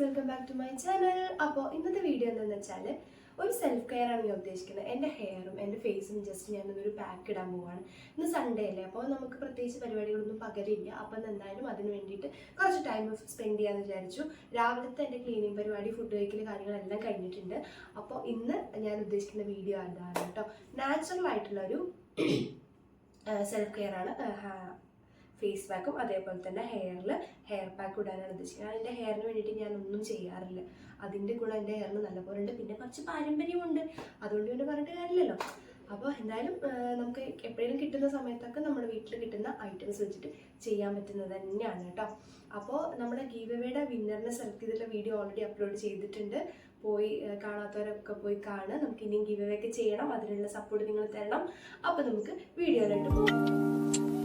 Welcome back to my channel അപ്പോൾ ഇന്നത്തെ video എന്താണെന്ന് വെച്ചാൽ ഒരു സെൽഫ് കെയർ ആണ് ഞാൻ ഉദ്ദേശിക്കുന്നത്. എന്റെ ഹെയറും എന്റെ ഫേസും ജസ്റ്റ് ഞാൻ ഒരു പാക്ക് ഇടാൻ പോവാണ്. ഇന്ന് സൺഡേ അല്ലേ? അപ്പോൾ നമുക്ക് പ്രത്യേകിച്ച് പരിപാടികളൊന്നും പകരില്ല അപ്പം എന്തായാലും അതിന് വേണ്ടിയിട്ട് കുറച്ച് ടൈം സ്പെൻഡ് ചെയ്യാമെന്ന് വിചാരിച്ചു. രാവിലത്തെ എന്റെ ക്ലീനിങ് പരിപാടി ഫുഡ് കഴിക്കൽ കാര്യങ്ങളെല്ലാം കഴിഞ്ഞിട്ടുണ്ട്. അപ്പോൾ ഇന്ന് ഞാൻ ഉദ്ദേശിക്കുന്ന വീഡിയോ അതാണ് കേട്ടോ. നാച്ചുറൽ ആയിട്ടുള്ള ഒരു സെൽഫ് കെയർ ആണ് ഫേസ് പാക്കും അതേപോലെ തന്നെ ഹെയറിൽ ഹെയർ പാക്ക് ഇടാനാണ് ഉദ്ദേശിക്കുന്നത് എന്റെ ഹെയറിന് വേണ്ടിയിട്ട് ഞാൻ ഒന്നും ചെയ്യാറില്ല. അതിന്റെ ഗുണം എന്റെ ഹെയറിന് നല്ലപോലെ ഉണ്ട് പിന്നെ കുറച്ച് പാരമ്പര്യമുണ്ട് അതുകൊണ്ട് പിന്നെ പറഞ്ഞിട്ട് കാര്യമില്ലല്ലോ. അപ്പോൾ എന്തായാലും നമുക്ക് എപ്പോഴേലും കിട്ടുന്ന സമയത്തൊക്കെ നമ്മുടെ വീട്ടിൽ കിട്ടുന്ന ഐറ്റംസ് വെച്ചിട്ട് ചെയ്യാൻ പറ്റുന്നത് തന്നെയാണ് കേട്ടോ. അപ്പോൾ നമ്മുടെ ഗീവയുടെ വിന്നറിനെ സെലക്ട് ചെയ്തിട്ടുള്ള വീഡിയോ ഓൾറെഡി അപ്ലോഡ് ചെയ്തിട്ടുണ്ട്. പോയി കാണാത്തവരൊക്കെ പോയി കാണുക. നമുക്ക് ഇനിയും ഗീവ് ഒക്കെ ചെയ്യണം. അതിനുള്ള സപ്പോർട്ട് നിങ്ങൾ തരണം. അപ്പോൾ നമുക്ക് വീഡിയോയിലോട്ട് പോകാം.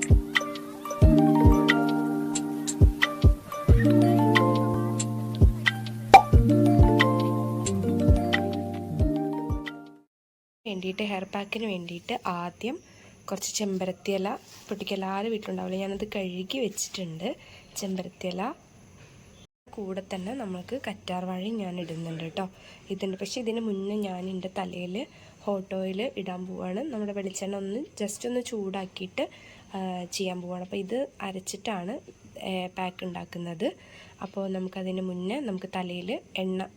വേണ്ടിയിട്ട് ഹെയർ പാക്കിന് വേണ്ടിയിട്ട് ആദ്യം കുറച്ച് ചെമ്പരത്തി ഇല പൊട്ടിക്കലാരും വീട്ടിലുണ്ടാവില്ല. ഞാനത് കഴുകി വെച്ചിട്ടുണ്ട്. ചെമ്പരത്തി ഇല കൂടെ തന്നെ നമുക്ക് കറ്റാർ വാഴ ഞാൻ ഇടുന്നുണ്ട് കേട്ടോ. ഇതുണ്ട് പക്ഷേ ഇതിന് മുന്നേ ഞാൻ എന്റെ തലയിൽ ഹോട്ട് ഓയിൽ ഇടാൻ പോവാണ്. നമ്മുടെ വെളിച്ചെണ്ണ ഒന്ന് ജസ്റ്റ് ഒന്ന് ചൂടാക്കിയിട്ട് ചെയ്യാൻ പോവാണ്. അപ്പോൾ ഇത് അരച്ചിട്ടാണ് പാക്ക് ഉണ്ടാക്കുന്നത്. അപ്പോൾ നമുക്കതിന് മുന്നേ നമുക്ക് തലയിൽ എണ്ണ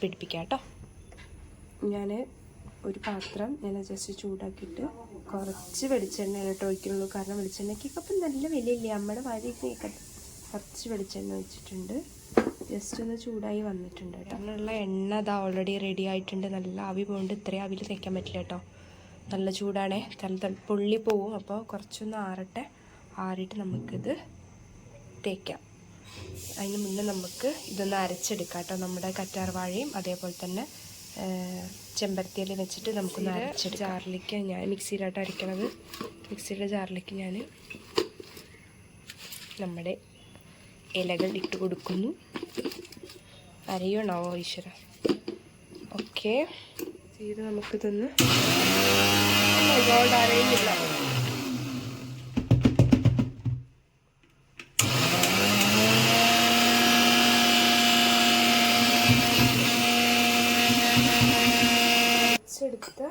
പിടിപ്പിക്കാം കേട്ടോ. ഞാൻ ഒരു പാത്രം ഞാൻ ജസ്റ്റ് ചൂടാക്കിയിട്ട് കുറച്ച് വെളിച്ചെണ്ണ കേട്ടോ ഒഴിക്കുന്നുള്ളൂ. കാരണം വെളിച്ചെണ്ണയ്ക്കൊക്കെ ഇപ്പം നല്ല വിലയില്ലേ? നമ്മുടെ വാരിയൊക്കെ കുറച്ച് വെളിച്ചെണ്ണ വെച്ചിട്ടുണ്ട് ജസ്റ്റ് ഒന്ന് ചൂടായി വന്നിട്ടുണ്ട് കേട്ടോ. അങ്ങനെയുള്ള എണ്ണ അതാ ഓൾറെഡി റെഡി ആയിട്ടുണ്ട്. നല്ല ആവി പോകുന്നുണ്ട് ഇത്രയും ആവിയിൽ തേക്കാൻ പറ്റില്ല കേട്ടോ. നല്ല ചൂടാണേ. തല പൊള്ളി പോവും. അപ്പോൾ കുറച്ചൊന്ന് ആറട്ടെ. ആറിയിട്ട് നമുക്കിത് തേക്കാം. അതിന് മുന്നേ നമുക്ക് ഇതൊന്ന് അരച്ചെടുക്കാം കേട്ടോ. നമ്മുടെ കറ്റാർ വാഴയും അതേപോലെ തന്നെ ചെമ്പരത്തിയിൽ വെച്ചിട്ട് നമുക്ക് അരച്ചെടുക്കാം. ജാറിലേക്ക് ഞാൻ മിക്സിയിലായിട്ട് അരയ്ക്കണത് മിക്സിയുടെ ജാറിലേക്ക് ഞാൻ നമ്മുടെ ഇലകൾ ഇട്ട് കൊടുക്കുന്നു. അരയണോ ഈശ്വര? ഓക്കെ. ചെയ്ത് നമുക്കിതൊന്ന് ഒരുപാട് അരയുന്നില്ല. അരച്ചെടുത്ത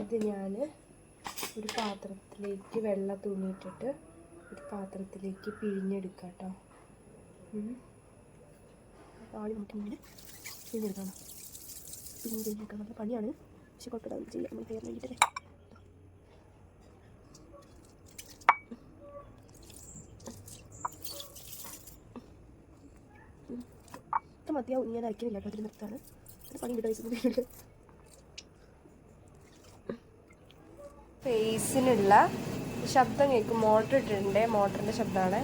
ഇത് ഞാൻ ഒരു പാത്രത്തിലേക്ക് വെള്ളം തുണിയിട്ടിട്ട് ഒരു പാത്രത്തിലേക്ക് പിഴിഞ്ഞെടുക്കാം കേട്ടോ. പിഴിഞ്ഞെടുക്കണം. പിഴിഞ്ഞെടുക്കാൻ നല്ല പണിയാണ്. പക്ഷെ കുഴപ്പമില്ല ചെയ്യാം നമ്മൾ മതിയാവും ഞാൻ അയക്കുന്നില്ല കേട്ടോ അതിൽ നിർത്താണ്. പണി കിട്ടും ഫേസിനുള്ള ശബ്ദം കേൾക്കും. മോട്ടർ ഇട്ടിട്ടുണ്ട്. മോട്ടറിന്റെ ശബ്ദമാണ്.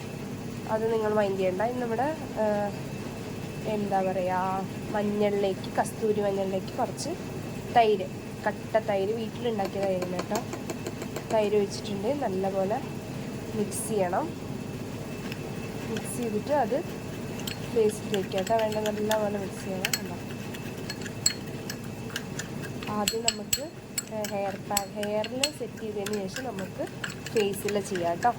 അത് നിങ്ങൾ മൈൻഡ് ചെയ്യണ്ട. ഇന്നിവിടെ എന്താ പറയുക മഞ്ഞളിലേക്ക് കസ്തൂരി മഞ്ഞളിലേക്ക് കുറച്ച് തൈര് കട്ട തൈര് വീട്ടിലുണ്ടാക്കിയ തൈര് കേട്ടോ. തൈര് ഒഴിച്ചിട്ടുണ്ട്. നല്ലപോലെ മിക്സ് ചെയ്യണം. മിക്സ് ചെയ്തിട്ട് അത് ഫേസിലേക്ക് കേട്ടോ. വേണ്ട നല്ലപോലെ മിക്സ് ചെയ്യണം. ആദ്യം നമുക്ക് ഹെയർ പാക്ക് ഹെയറിൽ സെറ്റ് ചെയ്തതിന് ശേഷം നമുക്ക് ഫേസിൽ ചെയ്യാം കേട്ടോ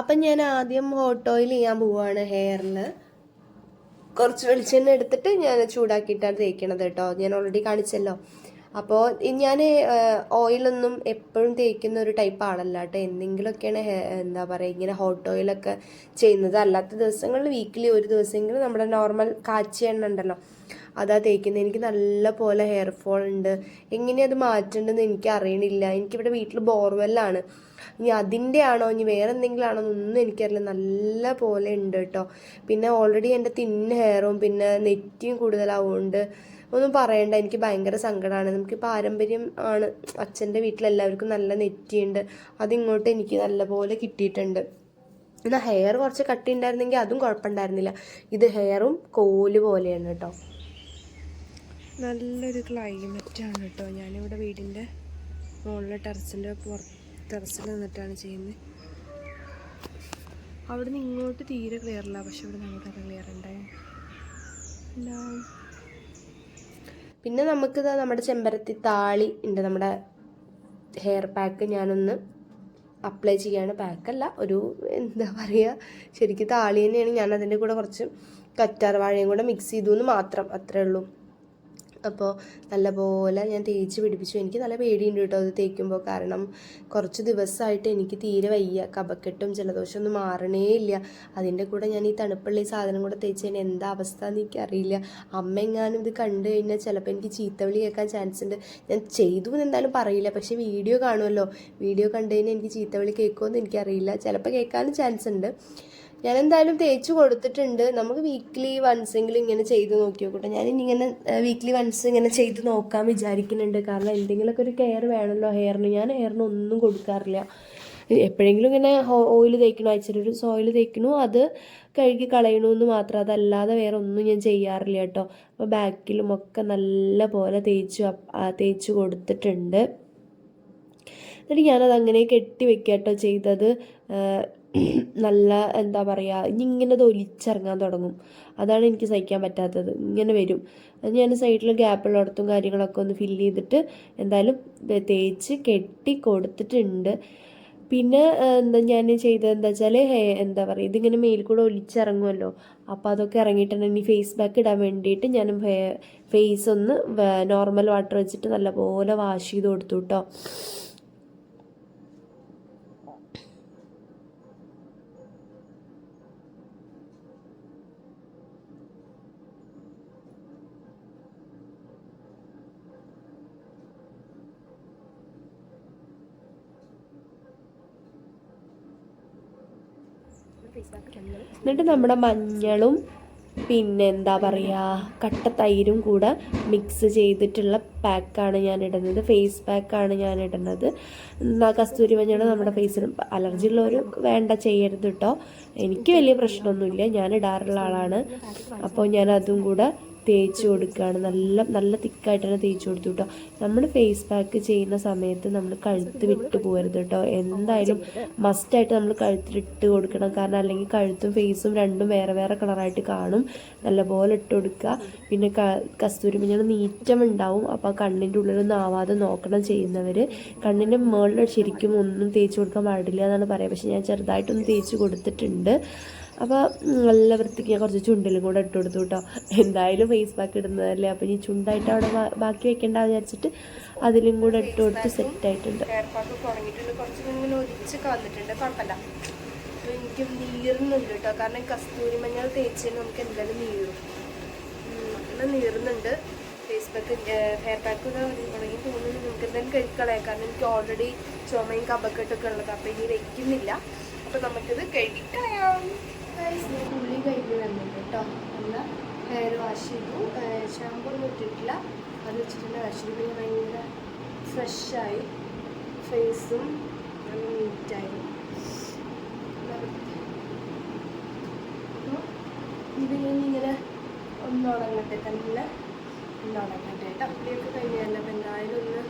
അപ്പം ഞാൻ ആദ്യം ഹോട്ട് ഓയിൽ ചെയ്യാൻ പോവുകയാണ് ഹെയറിൽ കുറച്ച് വെളിച്ചെണ്ണ എടുത്തിട്ട് ഞാൻ ചൂടാക്കിയിട്ടാണ് തേക്കണത് കേട്ടോ ഞാൻ ഓൾറെഡി കാണിച്ചല്ലോ. അപ്പോൾ ഞാൻ ഓയിലൊന്നും എപ്പോഴും തേക്കുന്ന ഒരു ടൈപ്പ് ആളല്ല കേട്ടോ എന്തെങ്കിലുമൊക്കെയാണ് എന്താ പറയുക ഇങ്ങനെ ഹോട്ട് ഓയിലൊക്കെ ചെയ്യുന്നത്. അല്ലാത്ത ദിവസങ്ങളിൽ വീക്കിലി ഒരു ദിവസമെങ്കിലും നമ്മുടെ നോർമൽ കാച്ചിയ എണ്ണ ഉണ്ടല്ലോ. അതാ തേക്കുന്നത് എനിക്ക് നല്ല പോലെ ഹെയർ ഫോൾ ഉണ്ട്. എങ്ങനെയത് മാറ്റേണ്ടതെന്ന് എനിക്ക് അറിയണില്ല. എനിക്കിവിടെ വീട്ടിൽ ബോർവെല്ലാണ് ഇനി അതിന്റെ ആണോ. ഇനി വേറെ എന്തെങ്കിലും ആണോ എന്നൊന്നും എനിക്കറിയില്ല. നല്ല പോലെ ഉണ്ട് കേട്ടോ പിന്നെ ഓൾറെഡി എന്റെ തിൻ ഹെയറും പിന്നെ നെറ്റിയും കൂടുതലാവുകൊണ്ട് ഒന്നും പറയണ്ട. എനിക്ക് ഭയങ്കര സങ്കടമാണ് നമുക്ക് പാരമ്പര്യം ആണ്. അച്ഛന്റെ വീട്ടിലെല്ലാവർക്കും നല്ല നെറ്റിയുണ്ട്. അതിങ്ങോട്ട് എനിക്ക് നല്ലപോലെ കിട്ടിയിട്ടുണ്ട്. എന്നാൽ ഹെയർ കുറച്ച് കട്ടി ഉണ്ടായിരുന്നെങ്കിൽ അതും കുഴപ്പമുണ്ടായിരുന്നില്ല. ഇത് ഹെയറും കോൽ പോലെയാണ് കേട്ടോ നല്ലൊരു ക്ലൈമറ്റ് ആണ് കേട്ടോ. ഞാനിവിടെ വീടിന്റെ മുകളിലെ ടെറസിന്റെ പുറത്ത് ടെറസിൽ നിന്നിട്ടാണ് ചെയ്യുന്നത്. അവിടെ നിന്ന് ഇങ്ങോട്ട് തീരെ ക്ലിയർ അല്ല. പക്ഷെ ഇവിടെ നമുക്ക് അത് ക്ലിയർ ഉണ്ടായി പിന്നെ നമുക്കിത് നമ്മുടെ ചെമ്പരത്തി താളി ഉണ്ട്. നമ്മുടെ ഹെയർ പാക്ക് ഞാനൊന്ന് അപ്ലൈ ചെയ്യാണ്. പാക്കല്ല ഒരു എന്താ പറയുക ശരിക്കും താളി തന്നെയാണ്. ഞാൻ അതിന്റെ കൂടെ കുറച്ച് കറ്റാർ വാഴയും കൂടെ മിക്സ് ചെയ്തു എന്ന് മാത്രം അത്രേ ഉള്ളൂ. അപ്പോൾ നല്ലപോലെ ഞാൻ തേച്ച് പിടിപ്പിച്ചു. എനിക്ക് നല്ല പേടിയുണ്ട് കേട്ടോ അത് തേക്കുമ്പോൾ കാരണം കുറച്ച് ദിവസമായിട്ട് എനിക്ക് തീരെ വയ്യ. കപക്കെട്ടും ജലദോഷം ഒന്നും മാറണേ ഇല്ല. അതിന്റെ കൂടെ ഞാൻ ഈ തണുപ്പുള്ള ഈ സാധനം കൂടെ തേച്ച് കഴിഞ്ഞാൽ എന്താ അവസ്ഥ എന്ന് എനിക്കറിയില്ല. അമ്മ എങ്ങാനും ഇത് കണ്ടു കഴിഞ്ഞാൽ ചിലപ്പോൾ എനിക്ക് ചീത്തവിളി കേൾക്കാൻ ചാൻസ് ഉണ്ട്. ഞാൻ ചെയ്തു എന്ന് എന്തായാലും പറയില്ല. പക്ഷേ വീഡിയോ കാണുമല്ലോ. വീഡിയോ കണ്ടു കഴിഞ്ഞാൽ എനിക്ക് ചീത്തവിളി കേൾക്കുമോ എന്ന് എനിക്കറിയില്ല. ചിലപ്പോൾ കേൾക്കാനും ചാൻസ് ഉണ്ട്. ഞാൻ എന്തായാലും തേച്ച് കൊടുത്തിട്ടുണ്ട്. നമുക്ക് വീക്ക്ലി വൺസ് എങ്കിലും ഇങ്ങനെ ചെയ്ത് നോക്കി നോക്കട്ടെ ഞാൻ ഇനി ഇങ്ങനെ വീക്ക്ലി വൺസ് ഇങ്ങനെ ചെയ്ത് നോക്കാൻ വിചാരിക്കുന്നുണ്ട്. കാരണം എന്തെങ്കിലുമൊക്കെ ഒരു കെയർ വേണമല്ലോ. ഹെയറിന് ഞാൻ ഹെയറിന് ഒന്നും കൊടുക്കാറില്ല. എപ്പോഴെങ്കിലും ഇങ്ങനെ ഓയിൽ തേക്കണോ? അയച്ചിട്ട് ഒരു സോയിൽ തേക്കണു. അത് കഴുകി കളയണമെന്ന് മാത്രം. അതല്ലാതെ വേറെ ഒന്നും ഞാൻ ചെയ്യാറില്ല കേട്ടോ. അപ്പോൾ ബാക്കിലും ഒക്കെ നല്ല പോലെ തേച്ചു തേച്ച് കൊടുത്തിട്ടുണ്ട്. എന്നിട്ട് ഞാനത് അങ്ങനെ കെട്ടി വെക്കുക കേട്ടോ ചെയ്തത് നല്ല എന്താ പറയുക ഇനി ഇങ്ങനെ തൊലിച്ചിറങ്ങാൻ തുടങ്ങും. അതാണ് എനിക്ക് സഹിക്കാൻ പറ്റാത്തത്. ഇങ്ങനെ വരും. അത് ഞാൻ സൈഡിൽ ഗ്യാപ്പുള്ളിടത്തും കാര്യങ്ങളൊക്കെ ഒന്ന് ഫില്ല് ചെയ്തിട്ട് എന്തായാലും തേച്ച് കെട്ടി കൊടുത്തിട്ടുണ്ട്. പിന്നെ എന്താ ഞാൻ ചെയ്തത് എന്താ വെച്ചാൽ എന്താ പറയുക ഇതിങ്ങനെ മേൽ കൂടെ ഒലിച്ചിറങ്ങുമല്ലോ അപ്പോൾ അതൊക്കെ ഇറങ്ങിയിട്ടുണ്ട്. ഇനി ഫേസ് ബാക്ക് ഇടാൻ വേണ്ടിയിട്ട് ഞാൻ ഫേസ് ഒന്ന് നോർമൽ വാട്ടർ വെച്ചിട്ട് നല്ലപോലെ വാഷ് ചെയ്ത് കൊടുത്തു കേട്ടോ എന്നിട്ട് നമ്മുടെ മഞ്ഞളും പിന്നെ എന്താ പറയുക കട്ട തൈരും കൂടെ മിക്സ് ചെയ്തിട്ടുള്ള പാക്കാണ് ഞാൻ ഇടുന്നത്. ഫേസ് പാക്കാണ് ഞാൻ ഇടുന്നത്. കസ്തൂരി മഞ്ഞൾ നമ്മുടെ ഫേസിന് അലർജി ഉള്ളവർ വേണ്ട ചെയ്യരുത് കേട്ടോ എനിക്ക് വലിയ പ്രശ്നമൊന്നുമില്ല. ഞാൻ ഇടാറുള്ള ആളാണ്. അപ്പോൾ ഞാൻ അതും കൂടെ തേച്ച് കൊടുക്കുകയാണ് നല്ല നല്ല തിക്കായിട്ട് തന്നെ തേച്ച് കൊടുത്തു കേട്ടോ നമ്മൾ ഫേസ് പാക്ക് ചെയ്യുന്ന സമയത്ത് നമ്മൾ കഴുത്ത് വിട്ട് പോകരുത് കേട്ടോ എന്തായാലും മസ്റ്റായിട്ട് നമ്മൾ കഴുത്തിലിട്ട് കൊടുക്കണം. കാരണം അല്ലെങ്കിൽ കഴുത്തും ഫേസും രണ്ടും വേറെ വേറെ കളറായിട്ട് കാണും. നല്ലപോലെ ഇട്ട് കൊടുക്കുക. പിന്നെ കസ്തൂരി മഞ്ഞൾ നീറ്റം ഉണ്ടാവും. അപ്പോൾ കണ്ണിന്റെ ഉള്ളിലൊന്നും ആവാതെ നോക്കണം ചെയ്യുന്നവർ കണ്ണിന്റെ മുകളിൽ ശരിക്കും ഒന്നും തേച്ച് കൊടുക്കാൻ പാടില്ല എന്നാണ് പറയുക പക്ഷേ ഞാൻ ചെറുതായിട്ടൊന്ന് തേച്ച് കൊടുത്തിട്ടുണ്ട്. അപ്പോൾ നല്ല വൃത്തിക്ക് ഞാൻ കുറച്ച് ചുണ്ടിലും കൂടെ ഇട്ട് കൊടുത്തു കേട്ടോ എന്തായാലും ഫേസ് പാക്ക് ഇടുന്നതല്ലേ? അപ്പോൾ ഈ ചുണ്ടായിട്ട് അവിടെ ബാക്കി വെക്കേണ്ട വിചാരിച്ചിട്ട് അതിലും കൂടെ ഇട്ട് കൊടുത്ത് സെറ്റ് ആയിട്ടുണ്ട്. എനിക്ക് നീറുന്നുണ്ട് കേട്ടോ കാരണം കസ്തൂരി മഞ്ഞൾ തേച്ച് നമുക്ക് എന്തായാലും നീറും. എന്നാൽ നീറുന്നുണ്ട്. ഫേസ് പാക്ക് ഹെയർ പാക്ക് ഉണങ്ങി തോന്നുന്നു. നമുക്ക് എന്തായാലും കഴിക്കളയാം. കാരണം എനിക്ക് ഓൾറെഡി ചുമയും കബക്കെട്ടൊക്കെ ഉള്ളത്. അപ്പോൾ ഇനി വെക്കുന്നില്ല. അപ്പോൾ നമുക്കിത് വന്നിട്ട് കേട്ടോ. ഒന്ന് ഹെയർ വാഷ് ചെയ്തു. ഷാമ്പൂ ഒന്നും ഇട്ടിട്ടില്ല. അത് വെച്ചിട്ടുണ്ട്. വാഷ് ചെയ്ത് ഭയങ്കര ഫ്രഷായി ഫേസും നീറ്റായി ഇത് ഇങ്ങനെ ഒന്നുടങ്ങട്ടെ തന്നെ ഒന്നുടങ്ങട്ടെ കേട്ടോ. അപ്പടിയൊക്കെ കഴിഞ്ഞല്ല അപ്പം എന്തായാലും ഒന്ന്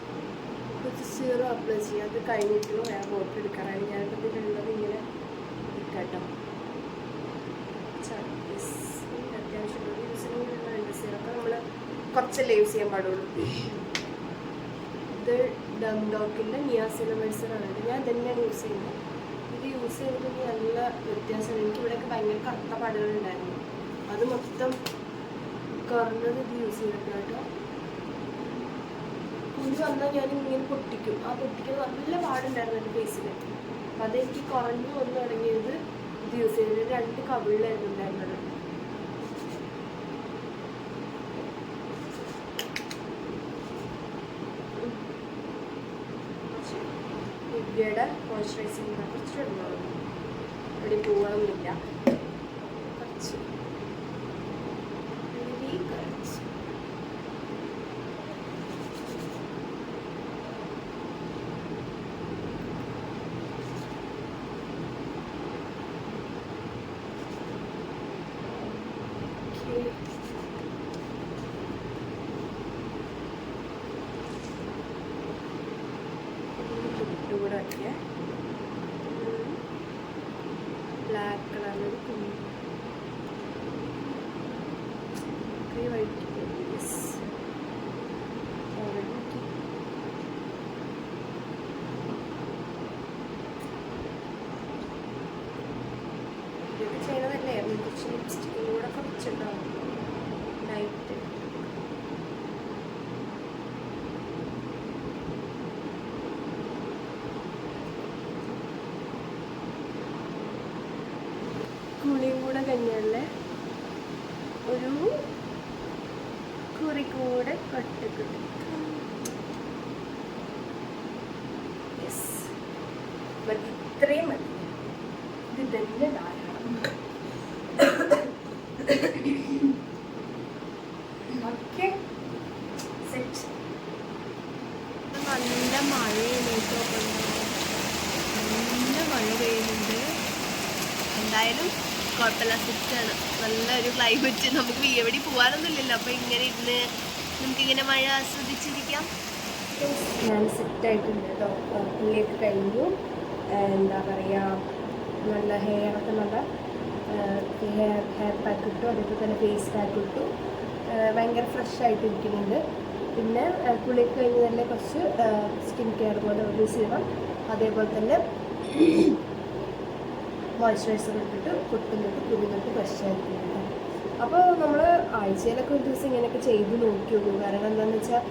കുറച്ച് സീറോ അപ്ലൈ ചെയ്യാം. അത് കഴിഞ്ഞിട്ട് വേറെ ഫോട്ടോ എടുക്കാറാണ് ഞാനിപ്പോൾ ഇതിലുള്ളത് ഇങ്ങനെ കേട്ടോ അത്യാവശ്യം യൂസിനുള്ള അപ്പോൾ നമ്മൾ കുറച്ചല്ലേ യൂസ് ചെയ്യാൻ പാടുള്ളൂ. ഇത് ഡം ഡോക്കിന്റെ നിയാസിനമൈസറാണ് ഞാൻ തന്നെയാണ് യൂസ് ചെയ്യുന്നത്. ഇത് യൂസ് ചെയ്തിട്ട് നല്ല വ്യത്യാസമാണ് എനിക്ക് ഇവിടെയൊക്കെ ഭയങ്കര കറുത്ത പാടുകളുണ്ടായിരുന്നു അത് മൊത്തം കുറഞ്ഞത് ഇത് യൂസ് ചെയ്തിട്ട് കേട്ടോ. കുഞ്ഞു വന്നാൽ ഞാൻ ഇങ്ങനെ പൊട്ടിക്കും. ആ പൊട്ടിക്കുന്ന നല്ല പാടുണ്ടായിരുന്നു എന്റെ ഫേസിൽ അപ്പം അതെനിക്ക് കുറഞ്ഞു വന്നു തുടങ്ങിയത് ഇത് യൂസ് ചെയ്തിട്ട് രണ്ട് കവിളിലായിരുന്നു ഉണ്ടായിരുന്നത്. ദിവ്യയുടെ മോയ്സ്ചറൈസിങ് കുറച്ച് ഇടുന്നുള്ളൂ ഇവിടെ പോകണമെന്നില്ല കുറച്ച്. Very കുറച്ച്. Okay. കൂടെ വയ്ക്കുക ഇത് ചെയ്തതല്ലായിരുന്നു കുറച്ച് ലിപ്സ്റ്റിക്കും കുറച്ചുണ്ടാവും ലൈറ്റ് കുളിയും കൂടെ കഴിഞ്ഞുള്ള ഒരു കുറി കൂടെ കൊട്ടക്കുട്ടി ഇത്രയും മതി. ഇത് തന്നെ നല്ല മഴയാണ് കേട്ടോ നല്ല മഴ പെയ്യുന്നുണ്ട്. എന്തായാലും കുഴപ്പമില്ല. സെറ്റാണ് നല്ലൊരു ക്ലൈമറ്റ് നമുക്ക് എവിടെ പോകാനൊന്നുമില്ലല്ലോ അപ്പോൾ ഇങ്ങനെ ഇരുന്ന് നമുക്കിങ്ങനെ മഴ ആസ്വദിച്ചിരിക്കാം. ഞാൻ സെറ്റായിട്ടുണ്ട് കേട്ടോ പുള്ളിയൊക്കെ കഴിഞ്ഞു. എന്താ പറയുക നല്ല ഹെയറൊക്കെ നല്ല ഹെയർ ഹെയർ പാക്ക് ഇട്ടു അതേപോലെ തന്നെ ഫേസ് പാക്ക് ഇട്ടു. ഭയങ്കര ഫ്രഷ് ആയിട്ട് ഇരിക്കുന്നുണ്ട് പിന്നെ കുളിക്ക് കഴിഞ്ഞ് തന്നെ കുറച്ച് സ്കിൻ കെയർ പോലെ ഒരു സീറം അതേപോലെ തന്നെ മോയ്സ്ചറൈസർ ഇട്ടിട്ട് കുട്ടുന്നിട്ട് കുരുന്നിട്ട് ഫ്രഷ് ആയിരിക്കുന്നുണ്ട് അപ്പോൾ നമ്മൾ ആഴ്ചയിലൊക്കെ ഒരു ദിവസം ഇങ്ങനെയൊക്കെ ചെയ്ത് നോക്കി നോക്കും കാരണം എന്താണെന്ന് വെച്ചാൽ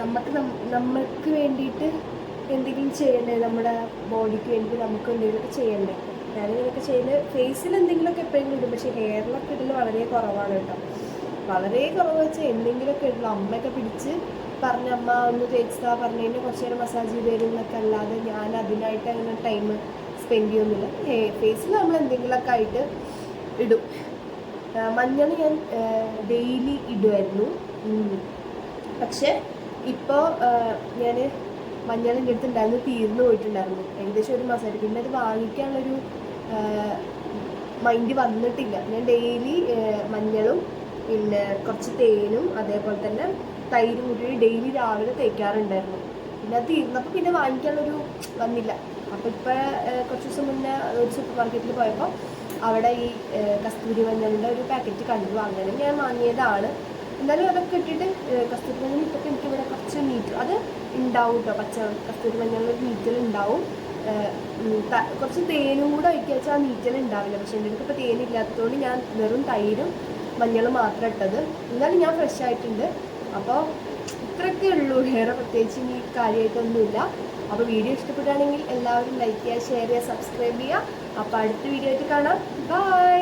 നമുക്ക് നമുക്ക് വേണ്ടിയിട്ട് എന്തെങ്കിലും ചെയ്യണ്ടേ? നമ്മുടെ ബോഡിക്ക് വേണ്ടി നമുക്ക് എന്തെങ്കിലുമൊക്കെ ചെയ്യണ്ടേ? ഞാനിങ്ങനെയൊക്കെ ചെയ്യുന്നത് ഫേസിൽ എന്തെങ്കിലുമൊക്കെ എപ്പോഴെങ്കിലും ഉണ്ട്. പക്ഷേ ഹെയറിലൊക്കെ ഇടൽ വളരെ കുറവാണ് കേട്ടോ. വളരെ കുറവ് വെച്ചാൽ എന്തെങ്കിലുമൊക്കെ ഇടുള്ളൂ അമ്മയൊക്കെ പിടിച്ച് പറഞ്ഞ അമ്മ ഒന്ന് തേച്ചാ പറഞ്ഞതിന് കുറച്ച് നേരം മസാജ് ചെയ്ത് തരും എന്നൊക്കെ അല്ലാതെ ഞാൻ അതിനായിട്ട് അങ്ങനെ ടൈം സ്പെൻഡ് ചെയ്യുന്നില്ല. ഫേസിൽ നമ്മൾ എന്തെങ്കിലുമൊക്കെ ആയിട്ട് ഇടും. മഞ്ഞൾ ഞാൻ ഡെയിലി ഇടുമായിരുന്നു പക്ഷെ ഇപ്പോൾ ഞാൻ മഞ്ഞൾ എന്റെ തീർന്നു പോയിട്ടുണ്ടായിരുന്നു. ഏകദേശം ഒരു മാസമായിട്ട്. പിന്നെ അത് വാങ്ങിക്കാനുള്ളൊരു മൈൻഡ് വന്നിട്ടില്ല. ഞാൻ ഡെയിലി മഞ്ഞളും പിന്നെ കുറച്ച് തേനും അതേപോലെ തന്നെ തൈര് കൂടി ഡെയിലി രാവിലെ തേക്കാറുണ്ടായിരുന്നു. പിന്നെ അത് തീർന്നപ്പോൾ പിന്നെ വാങ്ങിക്കാനുള്ളൊരു വന്നില്ല. അപ്പോൾ ഇപ്പോൾ കുറച്ച് ദിവസം മുന്നേ ഒരു സൂപ്പർ മാർക്കറ്റിൽ പോയപ്പോൾ അവിടെ ഈ കസ്തൂരി മഞ്ഞളിന്റെ ഒരു പാക്കറ്റ് കണ്ടു. അങ്ങനെ ഞാൻ വാങ്ങിയതാണ്. എന്നാലും അതൊക്കെ ഇട്ടിട്ട് കസ്തൂരി മഞ്ഞൾ ഇട്ടിട്ട് എനിക്ക് ഇവിടെ കുറച്ച് നീറ്റ് അത് ഉണ്ടാവും കേട്ടോ പച്ച കസ്തൂരി മഞ്ഞളിൽ നീറ്റൽ ഉണ്ടാവും കുറച്ച് തേനും കൂടെ ഒഴിക്കുക വെച്ചാൽ ആ നീറ്റൽ ഉണ്ടാവില്ല പക്ഷേ എന്റെ അടുത്ത് ഇപ്പോൾ തേനില്ലാത്തതുകൊണ്ട് ഞാൻ വെറും തൈരും മഞ്ഞളും മാത്രം ഇട്ടത്. എന്നാലും ഞാൻ ഫ്രഷ് ആയിട്ടുണ്ട്. അപ്പോൾ ഇത്രയൊക്കെ ഉള്ളൂ. വേറെ പ്രത്യേകിച്ച് ഇനി കാര്യമായിട്ടൊന്നുമില്ല. അപ്പോൾ വീഡിയോ ഇഷ്ടപ്പെടുകയാണെങ്കിൽ എല്ലാവരും ലൈക്ക് ചെയ്യുക ഷെയർ ചെയ്യുക സബ്സ്ക്രൈബ് ചെയ്യുക. അപ്പോൾ അടുത്ത വീഡിയോ ആയിട്ട് കാണാം. ബൈ